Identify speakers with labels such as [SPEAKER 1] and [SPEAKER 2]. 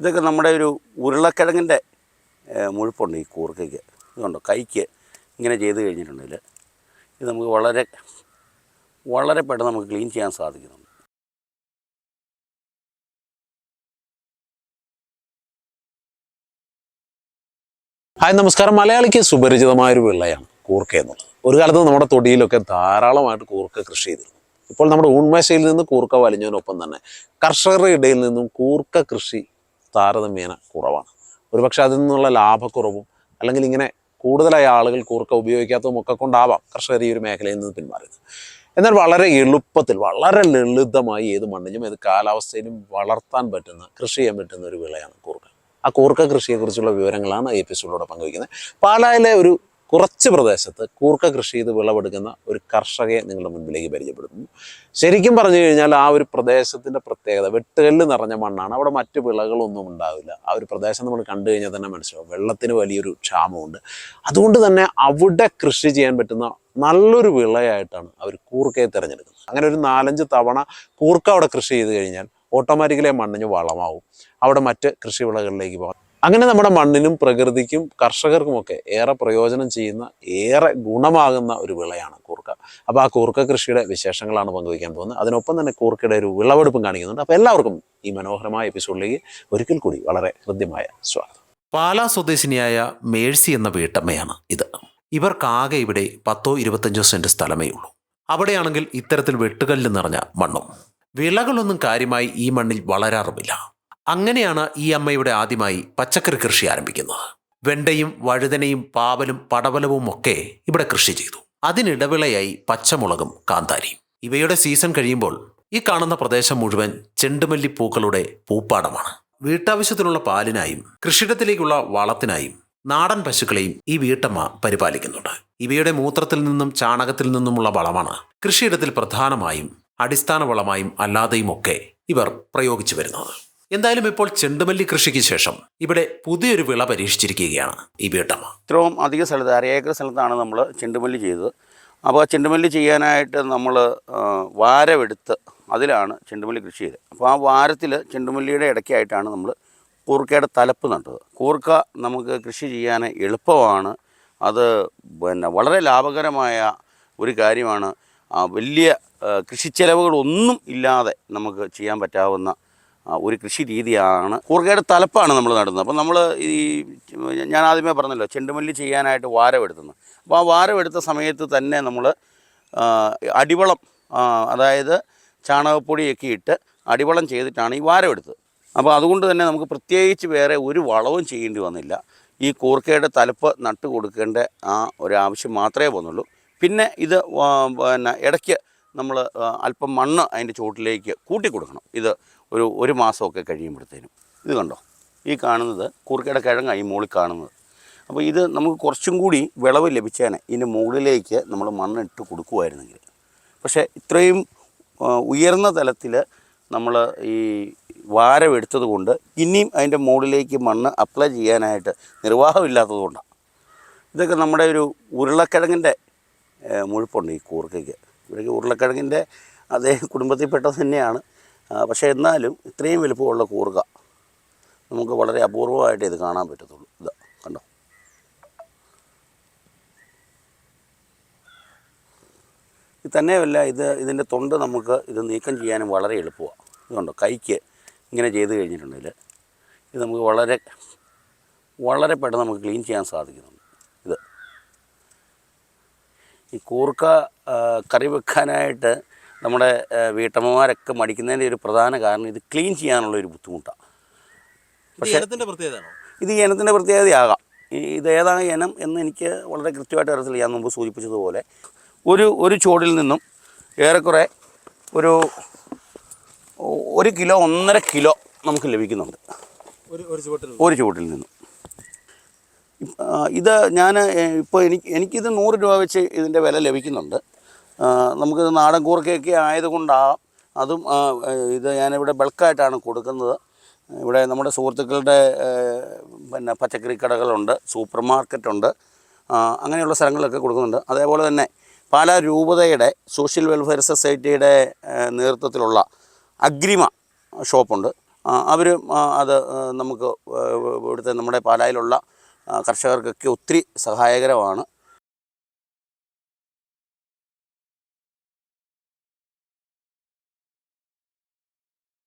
[SPEAKER 1] ഇതൊക്കെ നമ്മുടെ ഒരു ഉരുളക്കിഴങ്ങിന്റെ മുഴുപ്പുണ്ട് ഈ കൂർക്കയ്ക്ക്. ഇതുണ്ടോ? കൈക്ക് ഇങ്ങനെ ചെയ്ത് കഴിഞ്ഞിട്ടുണ്ടെങ്കിൽ ഇത് നമുക്ക് വളരെ വളരെ പെട്ടെന്ന് നമുക്ക് ക്ലീൻ ചെയ്യാൻ സാധിക്കുന്നുണ്ട്.
[SPEAKER 2] ഹായ് നമസ്കാരം. മലയാളിക്ക് സുപരിചിതമായൊരു വിളയാണ് കൂർക്ക എന്നുള്ളത്. ഒരു കാലത്ത് നമ്മുടെ തൊടിയിലൊക്കെ ധാരാളമായിട്ട് കൂർക്ക കൃഷി ചെയ്തിരുന്നു. ഇപ്പോൾ നമ്മുടെ ഊൺമേശയിൽ നിന്ന് കൂർക്ക വലിഞ്ഞതിനൊപ്പം തന്നെ കർഷകരുടെ ഇടയിൽ നിന്നും കൂർക്ക കൃഷി താരതമ്യേന കുറവാണ്. ഒരുപക്ഷെ അതിൽ നിന്നുള്ള ലാഭക്കുറവും അല്ലെങ്കിൽ ഇങ്ങനെ കൂടുതലായി ആളുകൾ കൂർക്ക ഉപയോഗിക്കാത്തതും ഒക്കെ കൊണ്ടാവാം കർഷകർ ഈ ഒരു മേഖലയിൽ നിന്ന് പിന്മാറിയത്. എന്നാൽ വളരെ എളുപ്പത്തിൽ വളരെ ലളിതമായി ഏത് മണ്ണിലും ഏത് കാലാവസ്ഥയിലും വളർത്താൻ പറ്റുന്ന കൃഷി ചെയ്യാൻ പറ്റുന്ന ഒരു വിളയാണ് കൂർക്ക. ആ കൂർക്ക കൃഷിയെക്കുറിച്ചുള്ള വിവരങ്ങളാണ് ഈ എപ്പിസോഡിലൂടെ പങ്കുവയ്ക്കുന്നത്. പാലായിലെ ഒരു കുറച്ച് പ്രദേശത്ത് കൂർക്ക കൃഷി ചെയ്ത് വിളവെടുക്കുന്ന ഒരു കർഷകയെ നിങ്ങളുടെ മുൻപിലേക്ക് പരിചയപ്പെടുത്തുന്നു. ശരിക്കും പറഞ്ഞു കഴിഞ്ഞാൽ ആ ഒരു പ്രദേശത്തിന്റെ പ്രത്യേകത വെട്ടുകല്ല് നിറഞ്ഞ മണ്ണാണ്. അവിടെ മറ്റു വിളകളൊന്നും ഉണ്ടാവില്ല. ആ ഒരു പ്രദേശം നമ്മൾ കണ്ടു കഴിഞ്ഞാൽ തന്നെ മനസ്സിലാവും. വെള്ളത്തിന് വലിയൊരു ക്ഷാമമുണ്ട്. അതുകൊണ്ട് തന്നെ അവിടെ കൃഷി ചെയ്യാൻ പറ്റുന്ന നല്ലൊരു വിളയായിട്ടാണ് അവർ കൂർക്കയെ തിരഞ്ഞെടുക്കുന്നത്. അങ്ങനെ ഒരു നാലഞ്ച് തവണ കൂർക്ക അവിടെ കൃഷി ചെയ്ത് കഴിഞ്ഞാൽ ഓട്ടോമാറ്റിക്കലി മണ്ണിന് വളമാവും. അവിടെ മറ്റ് കൃഷി വിളകളിലേക്ക് പോകാം. അങ്ങനെ നമ്മുടെ മണ്ണിനും പ്രകൃതിക്കും കർഷകർക്കുമൊക്കെ ഏറെ പ്രയോജനം ചെയ്യുന്ന ഏറെ ഗുണമാകുന്ന ഒരു വിളയാണ് കൂർക്ക. അപ്പോൾ ആ കൂർക്ക കൃഷിയുടെ വിശേഷങ്ങളാണ് പങ്കുവയ്ക്കാൻ പോകുന്നത്. അതിനൊപ്പം തന്നെ കൂർക്കയുടെ ഒരു വിളവെടുപ്പും കാണിക്കുന്നുണ്ട്. അപ്പോൾ എല്ലാവർക്കും ഈ മനോഹരമായ എപ്പിസോഡിലേക്ക് ഒരിക്കൽ കൂടി വളരെ ഹൃദ്യമായ സ്വാഗതം.
[SPEAKER 3] പാലാ സ്വദേശിനിയായ മേഴ്സി എന്ന വീട്ടമ്മയാണ് ഇത്. ഇവർക്കാകെ ഇവിടെ പത്തോ ഇരുപത്തഞ്ചോ സെന്റ് സ്ഥലമേ ഉള്ളൂ. അവിടെയാണെങ്കിൽ ഇത്തരത്തിൽ വെട്ടുകല്ല് നിറഞ്ഞ മണ്ണും. വിളകളൊന്നും കാര്യമായി ഈ മണ്ണിൽ വളരാറുമില്ല. അങ്ങനെയാണ് ഈ അമ്മയുടെ ആദ്യമായി പച്ചക്കറി കൃഷി ആരംഭിക്കുന്നത്. വെണ്ടയും വഴുതനയും പാവലും പടവലവും ഒക്കെ ഇവിടെ കൃഷി ചെയ്തു. അതിനിടവിളയായി പച്ചമുളകും കാന്താരിയും. ഇവയുടെ സീസൺ കഴിയുമ്പോൾ ഈ കാണുന്ന പ്രദേശം മുഴുവൻ ചെണ്ടുമല്ലി പൂക്കളുടെ പൂപ്പാടമാണ്. വീട്ടാവശ്യത്തിനുള്ള പാലിനായും കൃഷിയിടത്തിലേക്കുള്ള വളത്തിനായും നാടൻ പശുക്കളെയും ഈ വീട്ടമ്മ പരിപാലിക്കുന്നുണ്ട്. ഇവയുടെ മൂത്രത്തിൽ നിന്നും ചാണകത്തിൽ നിന്നുമുള്ള വളമാണ് കൃഷിയിടത്തിൽ പ്രധാനമായും അടിസ്ഥാന വളമായും അല്ലാതെയും ഒക്കെ ഇവർ പ്രയോഗിച്ചു വരുന്നത്. എന്തായാലും ഇപ്പോൾ ചെണ്ടുമല്ലി കൃഷിക്ക് ശേഷം ഇവിടെ പുതിയൊരു വിള പരീക്ഷിച്ചിരിക്കുകയാണ് ഈ വീട്ടമ്മ.
[SPEAKER 1] ഇത്രയും അധിക സ്ഥലത്ത് അര ഏക്കർ സ്ഥലത്താണ് നമ്മൾ ചെണ്ടുമല്ലി ചെയ്തത്. അപ്പോൾ ചെണ്ടുമല്ലി ചെയ്യാനായിട്ട് നമ്മൾ വാരമെടുത്ത് അതിലാണ് ചെണ്ടുമല്ലി കൃഷി ചെയ്തത്. അപ്പോൾ ആ വാരത്തിൽ ചെണ്ടുമല്ലിയുടെ ഇടയ്ക്കായിട്ടാണ് നമ്മൾ കൂർക്കയുടെ തലപ്പ് നട്ടത്. കൂർക്ക നമുക്ക് കൃഷി ചെയ്യാൻ എളുപ്പമാണ്. അത് പിന്നെ വളരെ ലാഭകരമായ ഒരു കാര്യമാണ്. വലിയ കൃഷി കൃഷിച്ചെലവുകളൊന്നും ഇല്ലാതെ നമുക്ക് ചെയ്യാൻ പറ്റാവുന്ന ഒരു കൃഷി രീതിയാണ് കൂർക്കയുടെ തലപ്പാണ് നമ്മൾ നടുന്നത്. അപ്പം നമ്മൾ ഈ ഞാൻ ആദ്യമേ പറഞ്ഞല്ലോ ചെണ്ടുമല്ലി ചെയ്യാനായിട്ട് വാരമെടുത്തുന്നു അപ്പോൾ ആ വാരമെടുത്ത സമയത്ത് തന്നെ നമ്മൾ അടിവളം അതായത് ചാണകപ്പൊടിയൊക്കെ ഇട്ട് അടിവളം ചെയ്തിട്ടാണ് ഈ വാരമെടുത്തത് അപ്പോൾ അതുകൊണ്ട് തന്നെ നമുക്ക് പ്രത്യേകിച്ച് വേറെ ഒരു വളവും ചെയ്യേണ്ടി വന്നില്ല. ഈ കൂർക്കയുടെ തലപ്പ് നട്ട് കൊടുക്കേണ്ട ആ ഒരു ആവശ്യം മാത്രമേ വന്നുള്ളൂ. പിന്നെ ഇത് പിന്നെ ഇടയ്ക്ക് നമ്മൾ അല്പം മണ്ണ് അതിന്റെ ചുവട്ടിലേക്ക് കൂട്ടി കൊടുക്കണം. ഇത് ഒരു ഒരു മാസമൊക്കെ കഴിയുമ്പോഴത്തേനും. ഇത് കണ്ടോ? ഈ കാണുന്നത് കൂർക്കയുടെ കിഴങ്ങാണ് ഈ മുകളിൽ കാണുന്നത്. അപ്പോൾ ഇത് നമുക്ക് കുറച്ചും കൂടി വിളവ് ലഭിച്ചേനെ ഇതിന്റെ മുകളിലേക്ക് നമ്മൾ മണ്ണിട്ട് കൊടുക്കുമായിരുന്നെങ്കിൽ പക്ഷേ ഇത്രയും ഉയർന്ന തലത്തിൽ നമ്മൾ ഈ വാരം എടുത്തത് കൊണ്ട് ഇനിയും അതിന്റെ മുകളിലേക്ക് മണ്ണ് അപ്ലൈ ചെയ്യാനായിട്ട് നിർവാഹമില്ലാത്തത് കൊണ്ടാണ് ഇതൊക്കെ നമ്മുടെ ഒരു ഉരുളക്കിഴങ്ങിന്റെ മുഴുപ്പുണ്ട് ഈ കൂർക്കയ്ക്ക്. ഇവിടേക്ക് ഉരുളക്കിഴങ്ങിന്റെ അതേ കുടുംബത്തിൽപ്പെട്ടത് തന്നെയാണ്. പക്ഷേ എന്നാലും ഇത്രയും വലുപ്പമുള്ള കൂർക്ക നമുക്ക് വളരെ അപൂർവമായിട്ട് ഇത് കാണാൻ പറ്റത്തുള്ളൂ. ഇത് കണ്ടോ? ഇത് തന്നെയല്ല ഇത് ഇതിന്റെ തൊണ്ട് നമുക്ക് ഇത് നീക്കം ചെയ്യാനും വളരെ എളുപ്പമാണ് ഇതുണ്ടോ കൈക്ക് ഇങ്ങനെ ചെയ്ത് കഴിഞ്ഞിട്ടുണ്ടെങ്കിൽ ഇത് നമുക്ക് വളരെ വളരെ പെട്ടെന്ന് നമുക്ക് ക്ലീൻ ചെയ്യാൻ സാധിക്കുന്നുണ്ട്. ഇത്. ഈ കൂർക്ക കറി വെക്കാനായിട്ട് നമ്മുടെ വീട്ടമ്മമാരൊക്കെ മടിക്കുന്നതിന്റെ ഒരു പ്രധാന കാരണം ഇത് ക്ലീൻ ചെയ്യാനുള്ള ഒരു ബുദ്ധിമുട്ടാണ് പക്ഷേ ഇത് ഇനത്തിന്റെ പ്രത്യേകതയാകാം. ഇത് ഏതാണ് ഇനം എന്ന് എനിക്ക് വളരെ കൃത്യമായിട്ട് അറിയത്തില്ല. ഞാൻ മുമ്പ് സൂചിപ്പിച്ചതുപോലെ ഒരു ഒരു ചുവടിൽ നിന്നും ഏറെക്കുറെ ഒരു ഒരു കിലോ ഒന്നര കിലോ നമുക്ക് ലഭിക്കുന്നുണ്ട്.
[SPEAKER 4] ഒരു ഒരു ചുവട്ടിൽ
[SPEAKER 1] ഒരു ചുവട്ടിൽ നിന്നും. ഇത് ഞാൻ ഇപ്പോൾ എനിക്ക് എനിക്കിത് നൂറ് രൂപ വെച്ച് ഇതിന്റെ വില ലഭിക്കുന്നുണ്ട്. ആ, നമുക്കിത് നാടൻ കൂർക്കയൊക്കെ ആയതുകൊണ്ടാകാം അതും ഇത് ഞാനിവിടെ ബൾക്കായിട്ടാണ് കൊടുക്കുന്നത്. ഇവിടെ നമ്മുടെ സുഹൃത്തുക്കളുടെ പിന്നെ പച്ചക്കറി കടകളുണ്ട് സൂപ്പർ മാർക്കറ്റുണ്ട്. അങ്ങനെയുള്ള സ്ഥലങ്ങളിലൊക്കെ കൊടുക്കുന്നുണ്ട്. അതേപോലെ തന്നെ പാലാ രൂപതയുടെ സോഷ്യൽ വെൽഫെയർ സൊസൈറ്റിയുടെ നേതൃത്വത്തിലുള്ള അഗ്രിമ ഷോപ്പുണ്ട്. അവർ അത് നമുക്ക് ഇവിടുത്തെ നമ്മുടെ പാലായിലുള്ള കർഷകർക്കൊക്കെ ഒത്തിരി സഹായകരമാണ്.